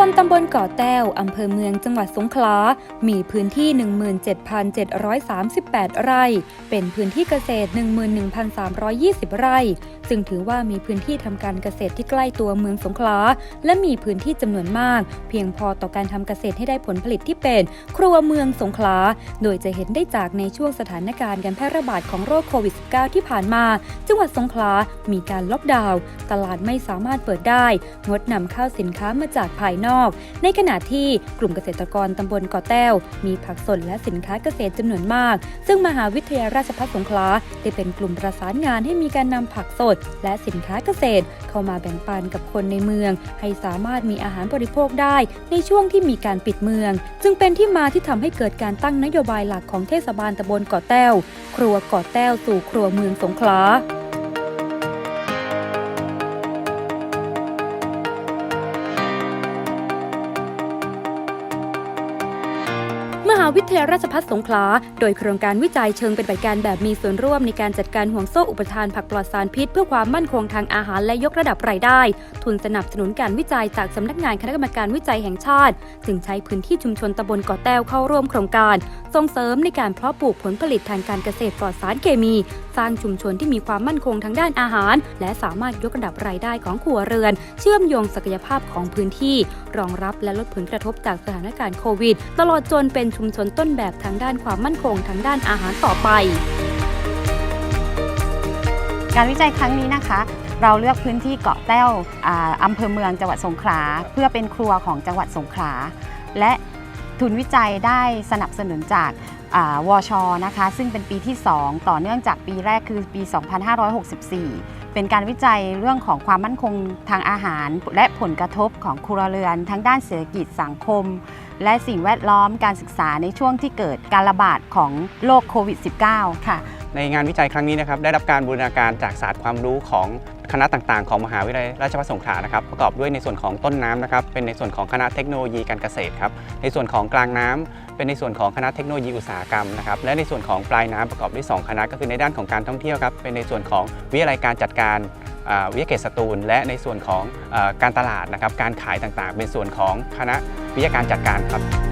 ชนตำบลเกาะแต้ว อำเภอเมืองจังหวัดสงขลา มีพื้นที่ 17,738 ไร่ เป็นพื้นที่เกษตร 11,320 ไร่ ซึ่งถือว่ามีพื้นที่ทำการเกษตรที่ใกล้ตัวเมืองสงขลา และมีพื้นที่จำนวนมาก เพียงพอต่อการทำเกษตรให้ได้ผลผลิตที่เป็น ครัวเมืองสงขลา โดยจะเห็นได้จากในช่วงสถานการณ์การแพร่ระบาดของโรคโควิด -19 ที่ผ่านมา จังหวัดสงขลา มีการล็อกดาวน์ ตลาดไม่สามารถเปิดได้ งดนำเข้าสินค้ามาจากภายนอก ในขณะที่กลุ่มเกษตรกรตำบลเกาะแต้ว มีผักสดและสินค้าเกษตรจำนวนมาก ซึ่งมหาวิทยาลัยราชภัฏสงขลาได้เป็นกลุ่มประสานงานให้มีการนำผักสด และสินค้าเกษตร เข้ามาแบ่งปันกับคนในเมือง ให้สามารถมีอาหารบริโภคได้ ในช่วงที่มีการปิดเมือง จึงเป็นที่มาที่ทำให้เกิดการตั้งนโยบายหลักของเทศบาลตำบลเกาะแต้ว ครัวเกาะแต้วสู่ครัวเมืองสงขลา วิทยาราชภัฏสงขลา โดยโครงการวิจัยเชิงเป็นบัติการแบบมีส่วนร่วมในการจัดการห่วงโซ่อุปทานผักปลอดสารพิษ เพื่อความมั่นคงทางอาหารและยกระดับรายได้ ทุนสนับสนุนการวิจัยจากสำนักงานคณะกรรมการวิจัยแห่งชาติ จึงใช้พื้นที่ชุมชนตำบลเกาะแต้วเข้าร่วมโครงการ ส่งเสริมในการเพาะปลูกผลผลิตทางการเกษตรปลอดสารเคมี สร้างชุมชนที่มีความมั่นคงทางด้านอาหาร และสามารถยกระดับรายได้ของครัวเรือน เชื่อมโยงศักยภาพของพื้นที่ รองรับและลดผลกระทบจากสถานการณ์โควิด ตลอดจนเป็นชุมชนต้นแบบทางด้านความมั่นคงทางด้านอาหารต่อไป การวิจัยครั้งนี้นะคะเราเลือกพื้นที่เกาะแต้วออำเภอเมืองจังหวัดสงขลาเพื่อเป็นครัวของจังหวัดสงขลาและ ทุนวิจัยได้สนับสนุนจากาวชนะคะซึ่งเป็นปีที่ 2 ต่อเนื่องจากปีแรกคือปี 2564 เป็นการวิจัยเรื่องของความมั่นคงทางอาหาร และผลกระทบของครัวเรือน ทั้งด้านเศรษฐกิจสังคม และสิ่งแวดล้อมการศึกษาในช่วงที่เกิดการระบาดของโรคโควิด -19 ค่ะในงานวิจัยครั้งนี้นะครับได้รับการบูรณาการจากศาสตร์ความรู้ของคณะต่างๆ ของมหาวิทยาลัยราชภัฏสงขลานะครับประกอบด้วยในส่วนของต้นน้ำนะครับเป็นในส่วนของคณะเทคโนโลยีการเกษตรครับในส่วนของกลางน้ำเป็นในส่วนของคณะเทคโนโลยีอุตสาหกรรมนะครับและในส่วนของปลายน้ำประกอบด้วย 2 คณะ ก็คือในด้านของการท่องเที่ยวครับเป็นในส่วนของวิทยาลัยการจัดการวิทยาเขตสตูล และในส่วนของการตลาดนะครับการขายต่างๆ เป็นส่วนของคณะวิทยาการจัดการครับ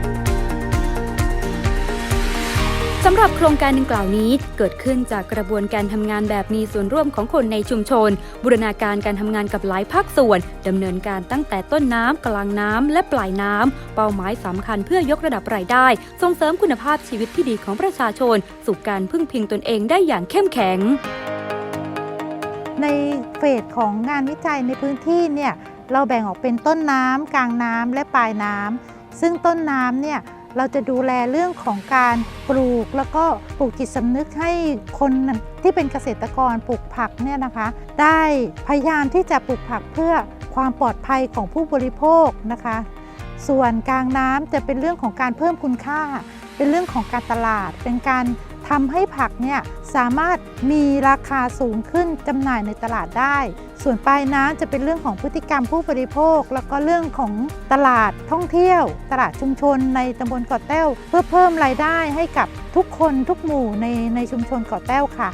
สำหรับโครงการดังกล่าวนี้เกิดขึ้นจากกระบวนการทำงานแบบมีส่วนร่วมของคนในชุมชน บูรณาการการทำงานกับหลายภาคส่วนดำเนินการตั้งแต่ต้นน้ำกลางน้ำและปลายน้ำเป้าหมายสำคัญเพื่อยกระดับรายได้ ส่งเสริมคุณภาพชีวิตที่ดีของประชาชน สู่การพึ่งพิงตนเองได้อย่างเข้มแข็ง ในเฟสของงานวิจัยในพื้นที่เนี่ยเราแบ่งออกเป็นต้นน้ำกลางน้ำและปลายน้ำซึ่งต้นน้ำเนี่ย เราจะดูแลเรื่องของการปลูกแล้วก็ปลูกจิตสำนึกให้คนที่เป็นเกษตรกรปลูกผักเนี่ยนะคะ ได้พยายามที่จะปลูกผักเพื่อความปลอดภัยของผู้บริโภคนะคะ ส่วนกลางน้ำจะเป็นเรื่องของการเพิ่มคุณค่า เป็นเรื่องของการตลาด เป็นการ ทำให้ผักเนี่ยสามารถมีราคาสูงขึ้นจำหน่ายในตลาดได้ ส่วนปลายน้ำจะเป็นเรื่องของพฤติกรรมผู้บริโภค แล้วก็เรื่องของตลาดท่องเที่ยว ตลาดชุมชนในตำบลเกาะแต้ว เพื่อเพิ่มรายได้ให้กับทุกคนทุกหมู่ในในชุมชนเกาะแต้วค่ะ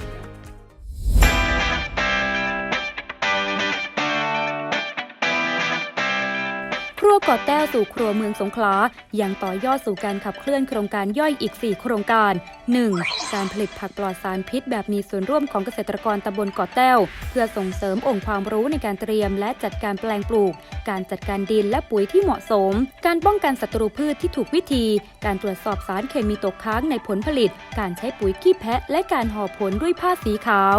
รัวกาะแต้วสู่ครัวเมืองสงขลายังต่อยอดสู่การขับเคลื่อนโครงการย่อยอีก 4 โครงการ 1. การผลิตผักปลอดสารพิษ แบบมีส่วนร่วมของเกษตรกรตำบลเกาะแต้ว เพื่อส่งเสริมองค์ความรู้ในการเตรียม และจัดการแปลงปลูก การจัดการดินและปุ๋ยที่เหมาะสม การป้องกันศัตรูพืชที่ถูกวิธี การตรวจสอบสารเคมีตกค้างในผลผลิต การใช้ปุ๋ยขี้แพะ และการห่อผลด้วยผ้าสีขาว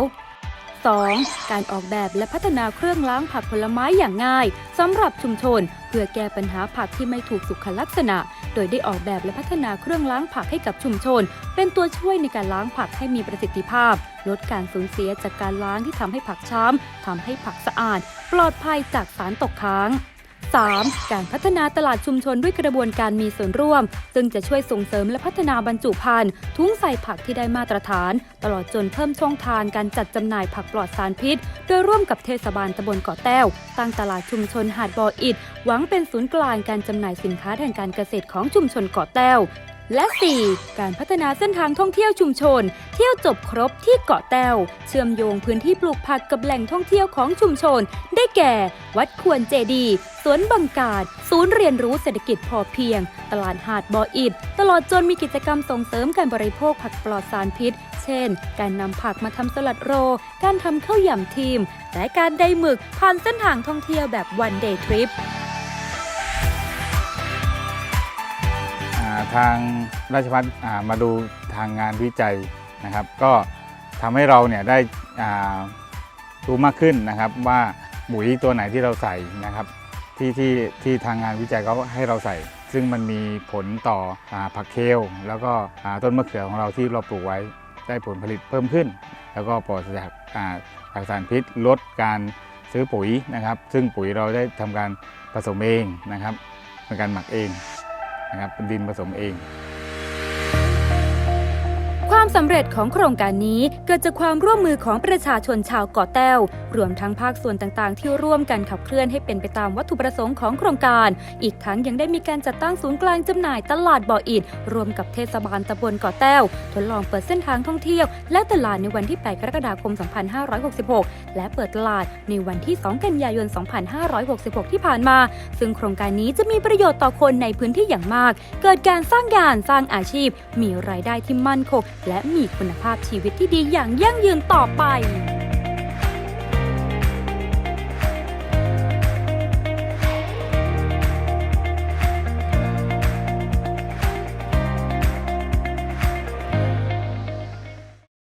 2. การออกแบบและพัฒนาเครื่องล้างผักผลไม้อย่างง่ายสำหรับชุมชน เพื่อแก้ปัญหาผักที่ไม่ถูกสุขลักษณะ โดยได้ออกแบบและพัฒนาเครื่องล้างผักให้กับชุมชน เป็นตัวช่วยในการล้างผักให้มีประสิทธิภาพ ลดการสูญเสียจากการล้างที่ทำให้ผักช้ำทำให้ผักสะอาด ปลอดภัยจากสารตกค้าง 3. การพัฒนาตลาดชุมชนด้วยกระบวนการมีส่วนร่วม ซึ่งจะช่วยส่งเสริมและพัฒนาบรรจุภัณฑ์ทุ้งใส่ผักที่ได้มาตรฐาน ตลอดจนเพิ่มช่องทางการจัดจำหน่ายผักปลอดสารพิษ โดยร่วมกับเทศบาลตำบลเกาะแต้ว ตั้งตลาดชุมชนหาดบออิดหวังเป็นศูนย์กลางการจำหน่ายสินค้าทางการเกษตรของชุมชนเกาะแต้ว และ 4. การพัฒนาเส้นทางท่องเที่ยวชุมชน เที่ยวจบครบที่เกาะแต้ว เชื่อมโยงพื้นที่ปลูกผักกับแหล่งท่องเที่ยวของชุมชน ได้แก่ วัดควรเจดีสวนบังกาด ศูนย์เรียนรู้เศรษฐกิจพอเพียง ตลาดหาดบออิด ตลอดจนมีกิจกรรมส่งเสริมการบริโภคผักปลอดสารพิษ เช่น การนำผักมาทำสลัดโร การทำข้าวยำทีม และการได้หมึกผ่านเส้นทางท่องเที่ยวแบบวันเดย์ทริป ทางราชพัฒอ่ามาดูทางงานวิจัยนะครับ ก็ทำให้เราเนี่ยได้รู้มากขึ้นนะครับว่าปุ๋ยตัวไหนที่เราใส่นะครับ ที่ที่ที่ทางงานวิจัยเขาให้เราใส่ ซึ่งมันมีผลต่ออผักเคลแล้วก็ต้นมะเขือของเราที่เราปลูกไว้ได้ผลผลิตเพิ่มขึ้น แล้วก็ปลอดจากจากสารพิษลดการซื้อปุ๋ยนะครับ ซึ่งปุ๋ยเราได้ทำการผสมเองนะครับเป็นการหมักเอง นะครับเป็นดินผสมเอง ความสำเร็จของโครงการนี้เกิดจากความร่วมมือของประชาชนชาวเกาะแต้ว รวมทั้งภาคส่วนต่างๆ ที่ร่วมกันขับเคลื่อนให้เป็นไปตามวัตถุประสงค์ของโครงการ อีกทั้งยังได้มีการจัดตั้งศูนย์กลางจำหน่ายตลาดบ่ออิดรวมกับเทศบาลตำบลเกาะแต้ว ทดลองเปิดเส้นทางท่องเที่ยว และตลาดในวันที่ 8 กรกฎาคม 2566 และเปิดตลาดในวันที่ 2 กันยายน 2566 ที่ผ่านมา ซึ่งโครงการนี้จะมีประโยชน์ต่อคนในพื้นที่อย่างมาก เกิดการสร้างงานสร้างอาชีพ มีรายได้ที่มั่นคงและมีคุณภาพชีวิตที่ดีอย่างยั่งยืนต่อไป